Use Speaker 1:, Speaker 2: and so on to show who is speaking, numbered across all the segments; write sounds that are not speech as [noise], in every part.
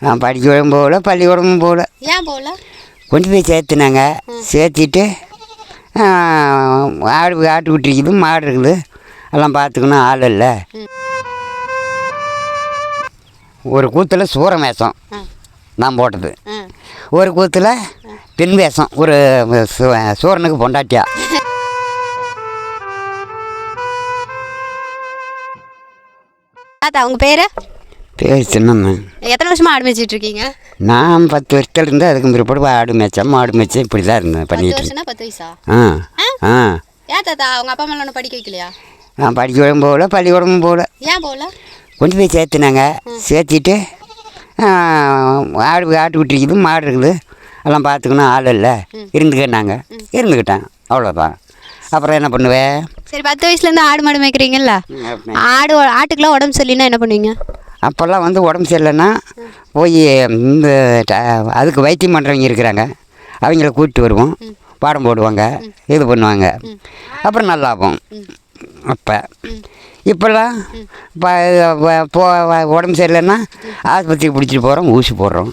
Speaker 1: நான் படிக்கவும் போகல பள்ளிக்கூடமும் போகல
Speaker 2: ஏன் போகல
Speaker 1: கொண்டு போய் சேர்த்துனாங்க. சேர்த்திட்டு ஆடு ஆட்டுக்குட்டி இருக்குது மாடு இருக்குது. எல்லாம் பார்த்துக்கணும் ஆள் இல்லை. ஒரு கூத்தில் சூரம் வேஷம்
Speaker 2: ம்.
Speaker 1: நான் போட்டது. ஒரு கூத்தில் பெண் வேஷம் ஒரு சூரனுக்கு பொண்டாட்டியா.
Speaker 2: தாத்தா உங்கள் பேர்?
Speaker 1: பேர் சின்னம்மா
Speaker 2: எத்தனை வருஷமா ஆடு மேய்ச்சிட்டு இருக்கீங்க?
Speaker 1: நான் பத்து வருஷத்துல இருந்து அதுக்கு பிற்பாடு ஆடு மேய்ச்சேன் மாடு மேய்ச்சேன் இப்படி தான் இருந்தேன்
Speaker 2: வருஷம்னா பத்து வயசா?
Speaker 1: ஆ ஆ?
Speaker 2: ஏன் தாத்தா உங்கள் அப்பா அம்மா ஒன்றும் படிக்க வைக்கலையா?
Speaker 1: நான் படிக்கவும் போகல பள்ளிக்கூடமும் போகல.
Speaker 2: ஏன் போகல?
Speaker 1: கொண்டு போய் சேர்த்துனாங்க. சேர்த்திட்டு ஆடு ஆட்டுக்குட்டி இருக்குது மாடு இருக்குது. எல்லாம் பார்த்துக்கணும் ஆள் இல்லை. இருந்துக்கிட்டாங்க. இருந்துக்கிட்டேன் அவ்வளோதான் அப்புறம் என்ன பண்ணுவேன்
Speaker 2: சரி பத்து வயசுலேருந்து ஆடு மாடு மேய்க்கிறீங்கல்ல? ஆடு ஆட்டுக்கெல்லாம் உடம்பு சரியில்லைன்னா என்ன பண்ணுவீங்க?
Speaker 1: அப்போல்லாம் வந்து உடம்பு சரியில்லைன்னா போய் இந்த அதுக்கு வைத்தியம் பண்ணுறவங்க இருக்கிறாங்க. அவங்கள கூப்பிட்டு வருவோம். பாடம் போடுவாங்க. இது பண்ணுவாங்க. அப்புறம் நல்லா ஆகும். அப்போ இப்போல்லாம் ப- உடம்பு சரியில்லைன்னா ஆஸ்பத்திரிக்கு பிடிச்சிட்டு போகிறோம் ஊசி போடுறோம்.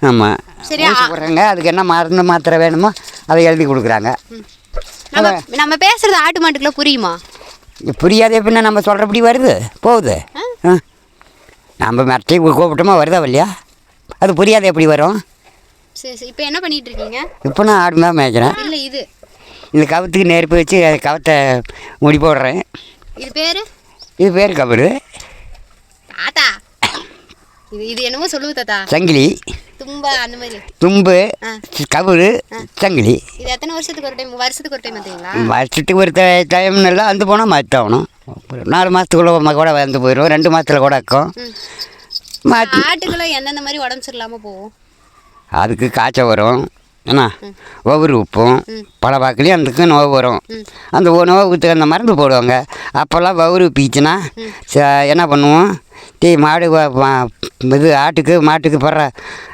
Speaker 1: ஆமாம் ஊசி போடுறாங்க. அதுக்கு என்ன மருந்து மாத்திரை வேணுமோ அதை எழுதி கொடுக்குறாங்க.
Speaker 2: நம்ம நம்ம பேசுறது ஆட்டு மாட்டுக்குள்ள புரியுமா?
Speaker 1: புரியாத எப்படின்னா நம்ம சொல்கிறபடி வருது போகுது. ஆ. நம்ம மரத்தை கூப்பிட்டோமா வருதா இல்லையா அது புரியாத எப்படி வரும்?
Speaker 2: சரி சரி. இப்போ என்ன பண்ணிட்டு இருக்கீங்க
Speaker 1: இப்போ நான் ஆடு தான் மேய்க்கிறேன்.
Speaker 2: இல்லை இது.
Speaker 1: இந்த கவுத்துக்கு நெருப்பு வச்சு அது கவத்தை முடி போடுறேன்.
Speaker 2: இது பேர்?
Speaker 1: இது பேர் கபரு
Speaker 2: தாத்தா. இது இது என்னமோ சொல்லுவு தாத்தா.
Speaker 1: சங்கிலி.
Speaker 2: தும்பா அந்த மாதிரி.
Speaker 1: தும்பு
Speaker 2: ஆ.
Speaker 1: கபரு சங்கிலி.
Speaker 2: இது எத்தனை வருஷத்துக்கு ஒரு டைம் வருஷத்துக்கு ஒரு டைம் பார்த்தீங்களா?
Speaker 1: வருஷத்துக்கு ஒரு டைம் எல்லாம் வந்து போனால் மாற்றணும் நாலு மாதத்துக்குள்ள கூட வந்து போயிடும் ரெண்டு மாதத்தில் கூட இருக்கும்.
Speaker 2: ஆட்டுக்குள்ள எந்தெந்த மாதிரி உடம்பு சரியில்லாமல் போகும்?
Speaker 1: அதுக்கு காய்ச்சல் வரும். என்ன? ஒவ்வொரு உப்பும் பல வாக்குலேயும் அதுக்கு நோவு வரும். அந்த நோவுக்கு அந்த மருந்து போடுவாங்க. அப்போல்லாம் வவுறு பீச்சுன்னா ச- என்ன பண்ணுவோம்? டீ மாடு இது ஆட்டுக்கு மாட்டுக்கு போடுற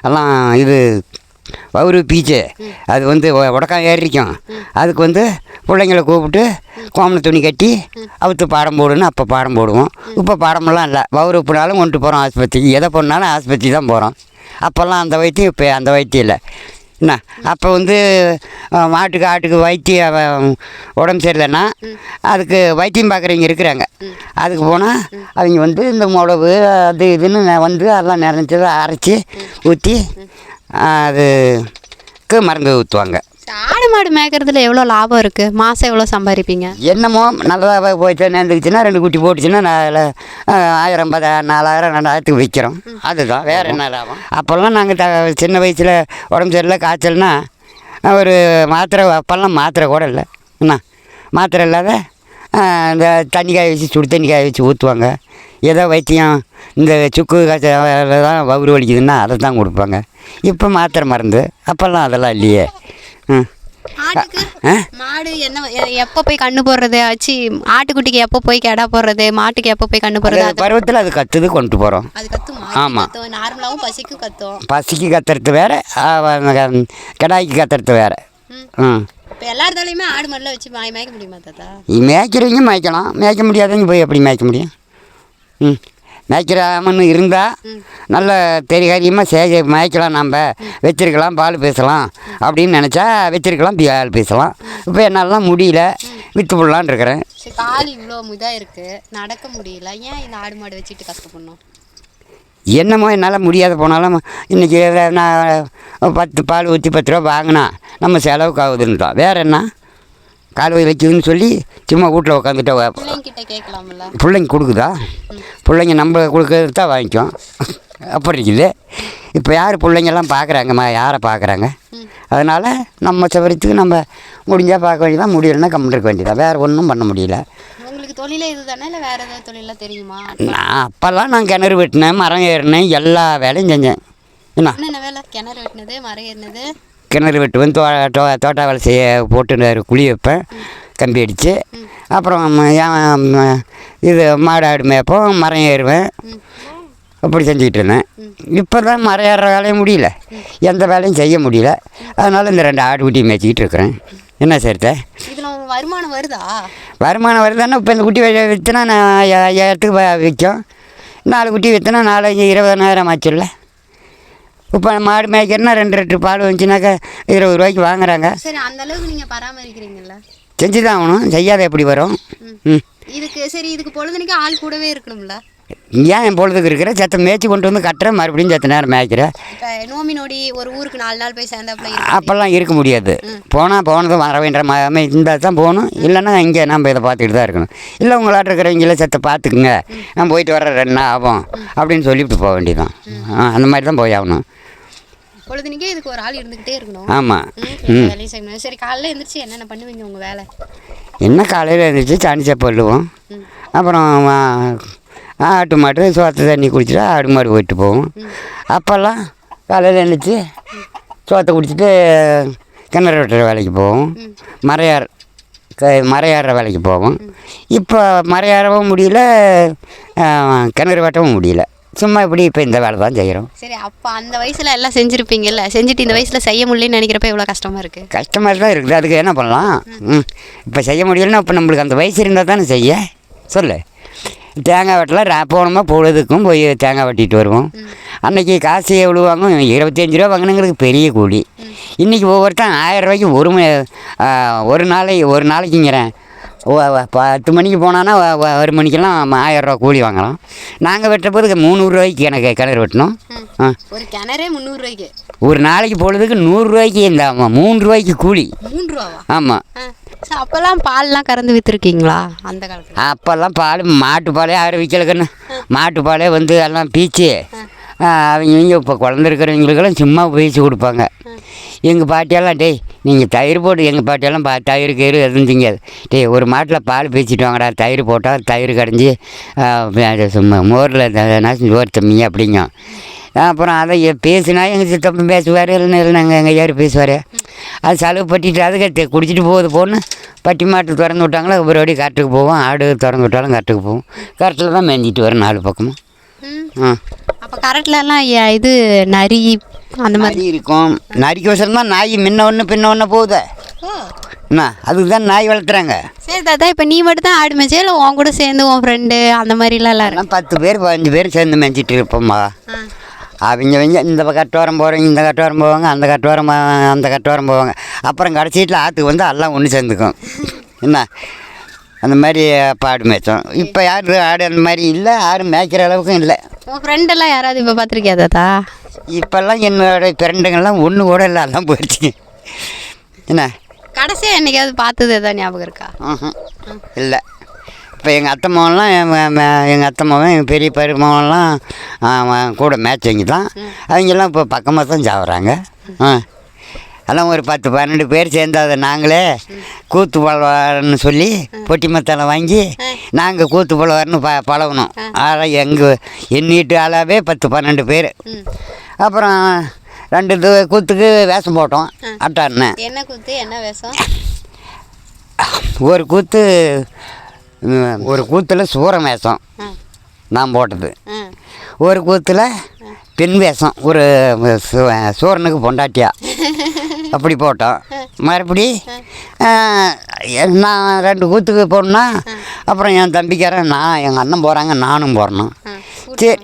Speaker 1: எல்லாம் இது வவுரு பீச்சு. அது வந்து உடக்கம் ஏறிக்கும். அதுக்கு வந்து பிள்ளைங்கள கூப்பிட்டு கோமண துணி கட்டி அவுத்து பாடம் போடுன்னு அப்போ பாடம் போடுவோம். இப்போ பாடமெல்லாம் இல்லை. வவுறு போனாலும் கொண்டு போகிறோம் ஆஸ்பத்திரிக்கு. எதை பண்ணாலும் ஆஸ்பத்திரி தான் போகிறோம் அப்போல்லாம் அந்த வைத்தியம் இப்போ அந்த வைத்தியம் இல்லை. என்ன? அப்போ வந்து மாட்டுக்கு ஆட்டுக்கு வைத்தியம் உடம்பு சரியில்லைன்னா அதுக்கு வைத்தியம் பார்க்குறவங்க இருக்கிறாங்க. அதுக்கு போனால் அவங்க வந்து இந்த மிளகு அது இதுன்னு வந்து அதெல்லாம் நிறைஞ்சதை அரைச்சி ஊற்றி அதுக்கு மருந்து ஊற்றுவாங்க
Speaker 2: ஆடு மாடு மேய்க்கிறதுல எவ்வளோ லாபம் இருக்குது மாதம் எவ்வளோ சம்பாதிப்பீங்க?
Speaker 1: என்னமோ நல்லதாக போயிட்டு நேர்ந்துக்குச்சுன்னா ரெண்டு குட்டி போட்டுச்சுன்னா நாலு ஆயிரம் பத நாலாயிரம் ரெண்டாயிரத்துக்கு விற்கிறோம் அதுதான் வேறு என்ன லாபம்? அப்போல்லாம் நாங்கள் த சின்ன வயசில் உடம்பு சரியில்லை காய்ச்சல்னா ஒரு மாத்திரை அப்போல்லாம் மாத்திரை கூட இல்லை. என்ன? மாத்திரை இல்லாத இந்த தண்ணி காய வச்சு சுடு தண்ணி காய வச்சு ஊற்றுவாங்க ஏதோ வைத்தியம் இந்த சுக்கு காய்ச்சல் தான் வவுறு வலிக்குதுன்னா அதை தான் கொடுப்பாங்க. இப்போ மாத்திரை மருந்து அப்போல்லாம் அதெல்லாம் இல்லையே.
Speaker 2: மாடு என்ன எப்போ போய் கண்ணு போடுறது? ஆச்சு ஆட்டுக்குட்டிக்கு எப்போ போய் கெடா போடுறது? மாட்டுக்கு எப்போ போய் கண்ணு போடுறது?
Speaker 1: பருவத்தில் அது கற்றுது கொண்டு போகிறோம்
Speaker 2: அது கத்துமா
Speaker 1: ஆமா.
Speaker 2: கத்தும். நார்மலாகவும் பசிக்கும் கத்தும்.
Speaker 1: பசிக்கு கத்துறது வேறு கடாய்க்கு கத்துறது வேறு. ம்.
Speaker 2: இப்போ எல்லாத்தாலையுமே ஆடு மாடுலாம் வச்சு மாய் மேய்க்க முடியுமா தாத்தா?
Speaker 1: மேய்க்கிறவங்க மேய்க்கலாம். மேய்க்க முடியாதவங்க போய் எப்படி மேய்க்க முடியும்? ம். மேய்க்கிறாமன்னு இருந்தால் நல்ல தெரிகாரியமாக சே மேய்க்கலாம் நம்ம வச்சிருக்கலாம் பால் பேசலாம் அப்படின்னு நினச்சா வச்சிருக்கலாம் பால் பேசலாம். இப்போ என்னாலலாம் முடியல. விற்று போடலான்னு இருக்கிறேன்.
Speaker 2: கால் இவ்வளோ இதாக இருக்குது நடக்க முடியல. ஏன் இந்த ஆடு மாடு வச்சுட்டு கஷ்டப்படணும்?
Speaker 1: என்னமோ என்னால் முடியாத போனாலும் இன்றைக்கி நான் பத்து பால் ஊற்றி பத்து ரூபா வாங்கினா நம்ம செலவுக்கு ஆகுதுன்ட்டோம் வேறு என்ன? கால் வலி வச்சுதுன்னு சொல்லி சும்மா வீட்டில் உட்காந்துட்டு பிள்ளைங்க கொடுக்குதா? பிள்ளைங்க நம்ம கொடுக்கறது தான் வாங்கிக்கும். அப்படி இருக்குது. இப்போ யார் பிள்ளைங்கெல்லாம் பார்க்குறாங்கம்மா யாரை பார்க்குறாங்க அதனால் நம்ம சவரத்துக்கு நம்ம முடிஞ்சால் பார்க்க வேண்டியதான் முடியலைன்னா கம்முன்னு இருக்க வேண்டியதான் வேறு ஒன்றும் பண்ண முடியல.
Speaker 2: உங்களுக்கு தொழிலே இது தானே இல்லை வேறு ஏதாவது தெரியுமா?
Speaker 1: நான் அப்போல்லாம் நான் கிணறு வெட்டினேன் மரம் ஏறினேன் எல்லா வேலையும் செஞ்சேன். என்ன?
Speaker 2: என்னென்ன வேலை? கிணறு வெட்டினது மரம் ஏறினது?
Speaker 1: கிணறு வெட்டுவேன் தோ தோ தோட்ட வேலை செய்ய போட்டு நெரு- குழி வைப்பேன். கம்பி அடித்து அப்புறம் ம- இது மாடு ஆடு மேய்ப்போம் மரம் ஏறுவேன். அப்படி செஞ்சுக்கிட்டு இருந்தேன். இப்போ தான் மரம் ஏறுற வேலையும் முடியல. எந்த வேலையும் செய்ய முடியல. அதனால் இந்த ரெண்டு ஆடு குட்டி மேய்ச்சிக்கிட்டு இருக்கிறேன். என்ன சேர்த்த?
Speaker 2: வருமானம் வருதா?
Speaker 1: வருமானம் வருதுன்னா இப்போ இந்த குட்டி விற்றுனா நான் ஐயா- ஐயாயிரத்துக்கு விற்கும். நாலு குட்டி விற்றுனா நாலஞ்சு இருபதனாயிரம் ஆச்சுல்ல. இப்போ மாடு மேய்க்கிறனா ரெண்டு லிட்டர் பால் வந்துச்சுனாக்கா இருபது ரூபாய்க்கு வாங்குறாங்க.
Speaker 2: சரி அந்த அளவுக்கு நீங்க பராமரிக்கிறீங்கல்ல?
Speaker 1: செஞ்சு தான் ஆகணும். செய்யாத எப்படி வரும்? ம்.
Speaker 2: இதுக்கு சரி இதுக்கு பொழுதுனைக்கு ஆள் கூடவே இருக்கணும்ல?
Speaker 1: ஏன் என் பொழுதுக்கு இருக்கிற? செத்த மேய்ச்சி கொண்டு வந்து கட்டுறேன் மறுபடியும் செத்த நேரம் மேய்க்கிறேன்
Speaker 2: நோமி நோடி ஒரு ஊருக்கு நாலு நாள் போய் சேர்ந்தாப்புல
Speaker 1: அப்போல்லாம் இருக்க முடியாது. போனால் போனதும் வர வேண்டிய ம இருந்தால் தான் போகணும். இல்லைன்னா இங்கே நம்ம இதை பார்த்துக்கிட்டு தான் இருக்கணும். இல்லை உங்களாட்ட இருக்கிறவங்கள செத்த பார்த்துக்குங்க. நான் போயிட்டு வர ரெண்டு நாள் ஆகும். அப்படின்னு சொல்லிவிட்டு போக வேண்டியதான் அந்த மாதிரி தான் போய் ஆகணும்.
Speaker 2: பொழுதுனைக்கே இதுக்கு ஒரு ஆள் இருந்துகிட்டே இருக்கணும்.
Speaker 1: ஆமாம்
Speaker 2: வேலையும் செய்யணும். சரி காலைல எந்திரிச்சு என்னென்ன பண்ணுவீங்க உங்க வேலை?
Speaker 1: என்ன காலையில் எழுந்திரிச்சு சாணி சேப்பு அள்ளுவோம். அப்புறம் ஆட்டு மாட்டு சோத்து தண்ணி குடிச்சிட்டு ஆடு மாடு போயிட்டு போவோம் அப்போல்லாம் காலையில் எழுந்திரிச்சு சோத்தை குடிச்சிட்டு கிணறு வெட்டுற வேலைக்கு போவோம். மரையார் க மரையாடுற வேலைக்கு போவோம். இப்போ மரையாறவும் முடியல கிணறு வெட்டவும் முடியல. சும்மா இப்படி இப்போ இந்த வேலை தான் செய்கிறோம்
Speaker 2: சரி அப்போ அந்த வயசுல எல்லாம் செஞ்சிருப்பீங்கல்ல? செஞ்சுட்டு இந்த வயசுல செய்ய முடியலன்னு நினைக்கிறப்ப எவ்வளோ கஷ்டமா இருக்கு?
Speaker 1: கஷ்டமாக தான் இருக்குது. அதுக்கு என்ன பண்ணலாம்? ம். இப்போ செய்ய முடியலன்னா இப்போ நம்மளுக்கு அந்த வயசு இருந்தால் தானே செய்ய? சொல்லு. தேங்காய் வெட்டலாம். போனோமா பொழுதுக்கும் போய் தேங்காய் வெட்டிட்டு வருவோம். அன்னைக்கு காசு எவ்வளோ வாங்கும் இருபத்தஞ்சி ரூபா வாங்கினங்களுக்கு பெரிய கூலி. இன்றைக்கி ஒவ்வொருத்தன் ஆயிரம் ரூபாய்க்கு ஒரு ஒரு நாளை ஒரு நாளைக்குங்கிறேன். பத்து மணிக்கு போனான்னா ஒரு மணிக்கெல்லாம் ஆயிரம் ரூபா கூலி வாங்கலாம். நாங்கள் வெட்டுறப்போது முந்நூறுரூவாய்க்கு எனக்கு கிணறு வெட்டினோம்
Speaker 2: ஒரு கிணறே முந்நூறுரூவாய்க்கு
Speaker 1: ஒரு நாளைக்கு பொழுதுக்கு நூறுரூவாய்க்கு இந்த ஆமாம் மூணு ரூபாய்க்கு கூலி.
Speaker 2: மூணு ரூபாவா?
Speaker 1: ஆமாம்
Speaker 2: அப்போல்லாம் பால்லாம் கறந்து விற்றுருக்கீங்களா அந்த காலத்தில்?
Speaker 1: அப்போல்லாம் பால் மாட்டு பாலே யாரும் விற்கலக்கண்ணு மாட்டு பாலே வந்து எல்லாம் பீச்சு. அவங்க இவங்க இப்போ குழந்த இருக்கிறவங்களுக்கெல்லாம் சும்மா பீச்சு கொடுப்பாங்க. எங்கள் பாட்டியெல்லாம் டேய் நீங்கள் தயிர் போட்டு எங்கள் பாட்டியெல்லாம் பா தயிர் கயிறு எதுவும் திங்காது. டேய் ஒரு மாட்டில் பால் பீச்சிட்டு வாங்கடா தயிர் போட்டால் தயிர் கடைஞ்சி சும்மா மோரில் சோறு தம்மி அப்படிங்க. அப்புறம் அதை பேசினா எங்கள் சித்தப்பன் பேசுவார் இல்லைன்னு இல்லைங்க எங்கள் ஐயாரு பேசுவார்? அது செலவு பட்டிட்டு அதுக்கு குடிச்சிட்டு போகுது போன்னு பட்டி மாட்டு திறந்து விட்டாங்களா அடி கரெக்டுக்கு போவோம் ஆடு திறந்து விட்டாலும் கரெக்டுக்கு போவோம். கரெக்டில் தான் மேய்ஞ்சிட்டு வரும் நாலு பக்கமும்.
Speaker 2: அப்போ கரெக்ட்லலாம் இது நரி அந்த மாதிரி.
Speaker 1: இருக்கும். நரிக்கோசரம் தான் நாய் முன்ன ஒன்று பின்ன ஒன்று போகுதே. என்ன? அதுக்கு தான் நாய் வளர்த்துறாங்க
Speaker 2: சரி தாத்தா இப்போ நீ மட்டும் தான் ஆடு மேய்ச்சே இல்லை உன் கூட சேர்ந்து உன் ஃப்ரெண்டு அந்த மாதிரிலாம் எல்லாம்
Speaker 1: பத்து பேர் பதினஞ்சு பேர் சேர்ந்து மேய்ச்சிட்டு இருப்போம்மா. அவங்க அவங்க இந்த கட்டோரம் போகிறவங்க இந்த கட்டோரம் போவாங்க அந்த கட்டோரம் அந்த கட்டோரம் போவாங்க. அப்புறம் கடைசியில் ஆற்றுக்கு வந்து எல்லாம் ஒன்று சேர்ந்துக்கும். என்ன? அந்த மாதிரி பாடு மேய்ச்சோம் இப்போ யார் ஆடு அந்த மாதிரி இல்லை யாரும் மேய்க்கிற அளவுக்கும் இல்லை.
Speaker 2: உன் ஃப்ரெண்டெல்லாம் யாராவது இப்போ பார்த்துருக்கியா தாத்தா?
Speaker 1: இப்போல்லாம் என்னோட பிறண்டுங்கள்லாம் ஒன்று கூட இல்லை எல்லாம் போயிடுச்சு. என்ன?
Speaker 2: கடைசியாக என்னைக்காவது பார்த்தது எதாவது ஞாபகம் இருக்கா?
Speaker 1: இல்லை. இப்போ எங்கள் அத்தை மகன்லாம் எங்கள் அத்தை மகன் எங்கள் பெரிய பெருமகன்லாம் அவன் கூட மேட்சிங்க தான். அவங்கெல்லாம் இப்போ பக்கமாக தான் சாப்பிட்றாங்க ஆ. எல்லாம் ஒரு பத்து பன்னெண்டு பேர் சேர்ந்து அதை நாங்களே கூத்து பழவார்னு சொல்லி பொட்டி மத்தால வாங்கி நாங்கள் கூத்து பழவார்னு ப பழகணும் ஆனால் எங்கள் எண்ணிட்டு ஆளாவே பத்து பன்னெண்டு பேர். அப்புறம் ரெண்டு இது கூத்துக்கு வேஷம் போட்டோம். அட்டான்னு.
Speaker 2: என்ன கூத்து? என்ன வேஷம்?
Speaker 1: ஒரு கூத்து ஒரு கூத்தில் சூரம் வேஷம் நான் போட்டது. ஒரு கூத்தில் பெண் வேஷம். ஒரு சூரனுக்கு பொண்டாட்டியா. [laughs] அப்படி போட்டோம். மறுபடி நான் ரெண்டு கூத்துக்கு போனேன்னா அப்புறம் என் தம்பிக்காரன் நான் எங்கள் அண்ணன் போகிறாங்க நானும் போடணும் சரி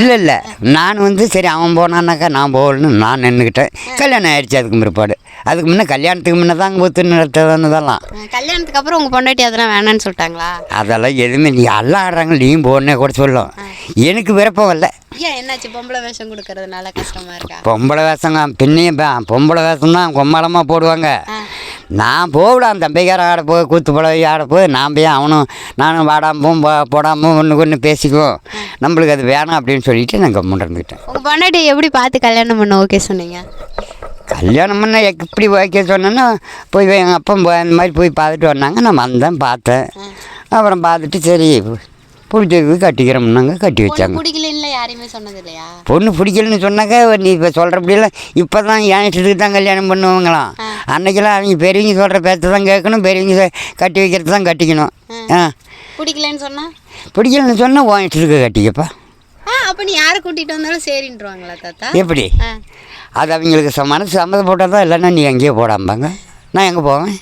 Speaker 1: இல்லை இல்லை. நான் வந்து சரி அவன் போனான்னாக்கா நான் போகலன்னு நான் நின்றுக்கிட்டேன் கல்யாணம் ஆயிடுச்சு அதுக்கு பிற்பாடு. அதுக்கு முன்னே கல்யாணத்துக்கு முன்னே கூத்து நடத்ததுன்னதெல்லாம்
Speaker 2: ஆ, கல்யாணத்துக்கு அப்புறம் உங்கள் பொண்டாட்டி அதெல்லாம் வேணான்னு சொல்லிட்டாங்களா?
Speaker 1: அதெல்லாம் எதுவுமே நீ எல்லாம் ஆடுறாங்க நீயும் போடனே கூட சொல்லும். எனக்கு விருப்பம் இல்லை.
Speaker 2: ஏன் என்னாச்சு? பொம்பளை வேஷம் கொடுக்கறதுனால இருக்கா?
Speaker 1: பொம்பளை வேஷங்க பின்னையும் பே- பொம்பளை வேஷம் தான் கொம்மாளமாக போடுவாங்க. நான் போவிடான் தம்பிக்கார ஆட போய் கூத்து பழகி ஆட போய் நான் போய் அவனும் நானும் வாடாமல் போ போடாமல் ஒன்று ஒன்று பேசிக்குவோம். நம்மளுக்கு அது வேணாம் அப்படின்னு சொல்லிட்டு நான் கம்முன்னு இருந்துக்கிட்டேன்.
Speaker 2: உங்கள் பொண்டாட்டி எப்படி பார்த்து கல்யாணம் பண்ண ஓகே சொன்னீங்க?
Speaker 1: கல்யாணம் பண்ண எப்படி வைக்க சொன்னேன்னா போய் எங்கள் அப்பா அந்த மாதிரி போய் பார்த்துட்டு வந்தாங்க. நான் வந்தேன் பார்த்தேன். அப்புறம் பார்த்துட்டு சரி பிடிச்சது கட்டிக்கிறோம்னாங்க கட்டி வச்சாங்க. பொண்ணு பிடிக்கலன்னு சொன்னாக்கா நீ இப்போ சொல்கிறப்படியெல்லாம் இப்போ தான் என் இஷ்டத்துக்கு தான் கல்யாணம் பண்ணுவாங்களாம். அன்னைக்கெல்லாம் அவங்க பெரியவங்க சொல்கிற பேச்சை தான் கேட்கணும் பெரியவங்க கட்டி வைக்கிறது தான் கட்டிக்கணும். ஆ.
Speaker 2: பிடிக்கலன்னு சொன்னா?
Speaker 1: பிடிக்கலன்னு சொன்னால் உன் இஷ்டத்துக்கு கட்டிக்கப்பா.
Speaker 2: அப்போ நீ யாரை கூட்டிகிட்டு வந்தாலும் சரின்றுவாங்களா தாத்தா?
Speaker 1: எப்படி? அது அவங்களுக்கு மனசு சம்மதம் போட்டால் தான் இல்லைன்னா நீ எங்கேயோ போடாம்பாங்க நான் எங்கே போவேன்?